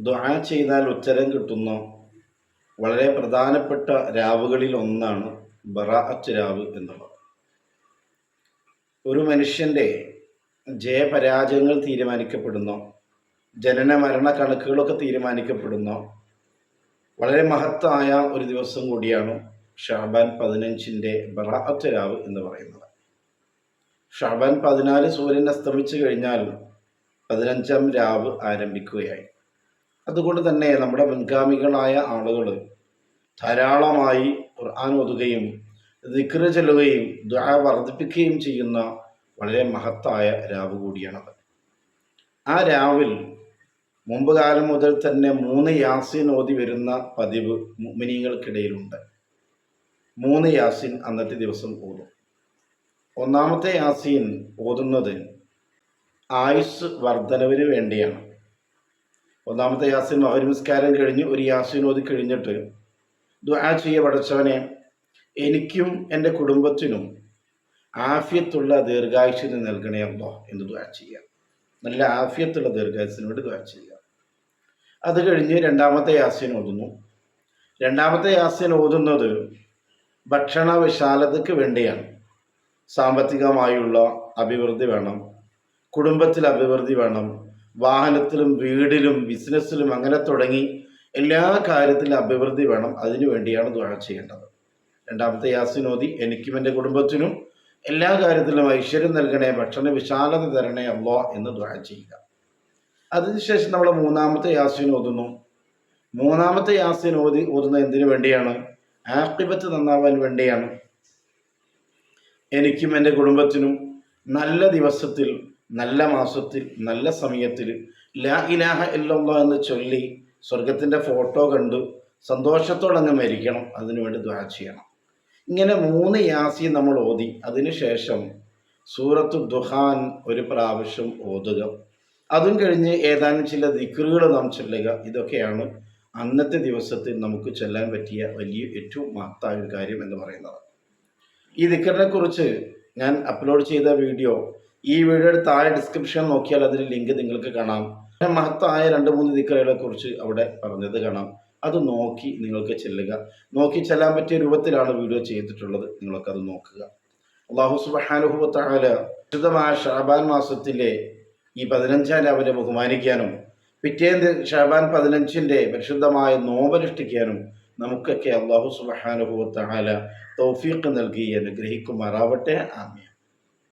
ദുആ ചെയ്താൽ ഉത്തരം കിട്ടുന്ന വളരെ പ്രധാനപ്പെട്ട രാവുകളിൽ ഒന്നാണ് ബറാഅത്ത് രാവ് എന്നുള്ളത്. ഒരു മനുഷ്യന്റെ ജയപരാജയങ്ങൾ തീരുമാനിക്കപ്പെടുന്ന ജനന മരണ കണക്കുകളൊക്കെ തീരുമാനിക്കപ്പെടുന്ന. വളരെ മഹത്തായ ഒരു ദിവസം കൂടിയാണ് ഷാബാൻ പതിനഞ്ചിന്റെ ബറാഅത്ത് രാവ് എന്ന് പറയുന്നത്. ഷാബാൻ പതിനാല് സൂര്യൻ അസ്തമിച്ചു കഴിഞ്ഞാൽ പതിനഞ്ചാം രാവ് ആരംഭിക്കുകയായി. അതുകൊണ്ട് തന്നെ നമ്മുടെ മുൻഗാമികളായ ആളുകൾ ധാരാളമായി ഖുർആൻ ഒതുകയും ദിക്റ് ചെല്ലുകയും ദ്വാ വർദ്ധിപ്പിക്കുകയും ചെയ്യുന്ന വളരെ മഹത്തായ രാവ് കൂടിയാണത്. ആ രാവിൽ മുമ്പ് കാലം മുതൽ തന്നെ മൂന്ന് യാസിൻ ഓതി വരുന്ന പതിവ് മിനിങ്ങൾക്കിടയിലുണ്ട് മൂന്ന് യാസിൻ അന്നത്തെ ദിവസം ഓതും. ഒന്നാമത്തെ യാസീൻ ഓതുന്നത് ആയുസ് വർധനവിന് വേണ്ടിയാണ്. ഒന്നാമത്തെ യാസിൻ മഹരിമസ്കാരം കഴിഞ്ഞ്. ഒരു യാസിൻ ഓതി കഴിഞ്ഞിട്ട് ദുആ ചെയ്യ പടച്ചവനെ. എനിക്കും എന്റെ കുടുംബത്തിനും ആഫിയത്തുള്ള ദീർഘായുഷിന് നൽകണേ അല്ലോ എന്ന് ദുആ ചെയ്യുക. നല്ല ആഫിയത്തുള്ള ദീർഘായുസിന് വേണ്ടി ദുആ ചെയ്യുക. അത് കഴിഞ്ഞ് രണ്ടാമത്തെ യാസിൻ ഓതുന്നു. രണ്ടാമത്തെ യാസിൻ ഓതുന്നത് ഭക്ഷണ വിശാലതയ്ക്ക് വേണ്ടിയാണ്. സാമ്പത്തികമായുള്ള അഭിവൃദ്ധി വേണം. കുടുംബത്തിൽ അഭിവൃദ്ധി വേണം. വാഹനത്തിലും വീടിലും ബിസിനസ്സിലും അങ്ങനെ തുടങ്ങി എല്ലാ കാര്യത്തിലും അഭിവൃദ്ധി വേണം. അതിനു വേണ്ടിയാണ് ദുആ ചെയ്യേണ്ടത്. രണ്ടാമത്തെ യാസിനോദി എനിക്കും എന്റെ കുടുംബത്തിനും എല്ലാ കാര്യത്തിലും ഐശ്വര്യം നൽകണേ ഭക്ഷണ വിശാലത തരണേ അല്ലോ എന്ന് ദുആ ചെയ്യുക. അതിനുശേഷം നമ്മൾ മൂന്നാമത്തെ യാസിൻ ഓതുന്നു. മൂന്നാമത്തെ യാസിൻ ഓതി ഓതുന്നത് എന്തിനു വേണ്ടിയാണ്? ആക്ടിബത്ത് നന്നാവാൻ വേണ്ടിയാണ്. എനിക്കും എന്റെ കുടുംബത്തിനും നല്ല ദിവസത്തിൽ നല്ല മാസത്തിൽ നല്ല സമയത്തിൽ ലാ ഇലാഹ ഇല്ലല്ലാ എന്ന് ചൊല്ലി സ്വർഗത്തിന്റെ ഫോട്ടോ കണ്ടു. സന്തോഷത്തോടെ അങ്ങ് മരിക്കണം. അതിനുവേണ്ടി ദ്വാ ചെയ്യണം. ഇങ്ങനെ മൂന്ന് യാസി നമ്മൾ ഓതി. അതിനുശേഷം സൂറത്തു ദുഹാൻ ഒരു പ്രാവശ്യം ഓതുക. അതും കഴിഞ്ഞ് ഏതാനും ചില ദിക്റുകൾ നാം ചൊല്ലുക. ഇതൊക്കെയാണ് അന്നത്തെ ദിവസത്തിൽ നമുക്ക് ചൊല്ലാൻ പറ്റിയ വലിയ ഏറ്റവും മഹത്തായ ഒരു കാര്യം എന്ന് പറയുന്നത്. ഈ ദിക്കറിനെ കുറിച്ച് ഞാൻ അപ്ലോഡ് ചെയ്ത വീഡിയോ ഈ വീഡിയോയുടെ താഴെ ഡിസ്ക്രിപ്ഷൻ നോക്കിയാൽ അതിൽ ലിങ്ക് നിങ്ങൾക്ക് കാണാം. മഹത്തായ രണ്ട് മൂന്ന് ദിക്കറുകളെ കുറിച്ച് അവിടെ പറഞ്ഞത് കാണാം. അത് നോക്കി നിങ്ങൾക്ക് ചെല്ലുക. നോക്കി ചെല്ലാൻ പറ്റിയ രൂപത്തിലാണ് വീഡിയോ ചെയ്തിട്ടുള്ളത്. നിങ്ങളൊക്കെ അത് നോക്കുക. അള്ളാഹു സുബാനുഭവത്താല വിശുദ്ധമായ ഷാബാൻ മാസത്തിലെ ഈ പതിനഞ്ചാം രാവിലെ ബഹുമാനിക്കാനും പിറ്റേന്ന് ഷാബാൻ പതിനഞ്ചിന്റെ പരിശുദ്ധമായ നോമ്പനുഷ്ഠിക്കാനും നമുക്കൊക്കെ അള്ളാഹു സുബാനുഭവത്താല തൗഫീഖ് നൽകി അനുഗ്രഹിക്കുമാറാവട്ടെ. ആമീൻ.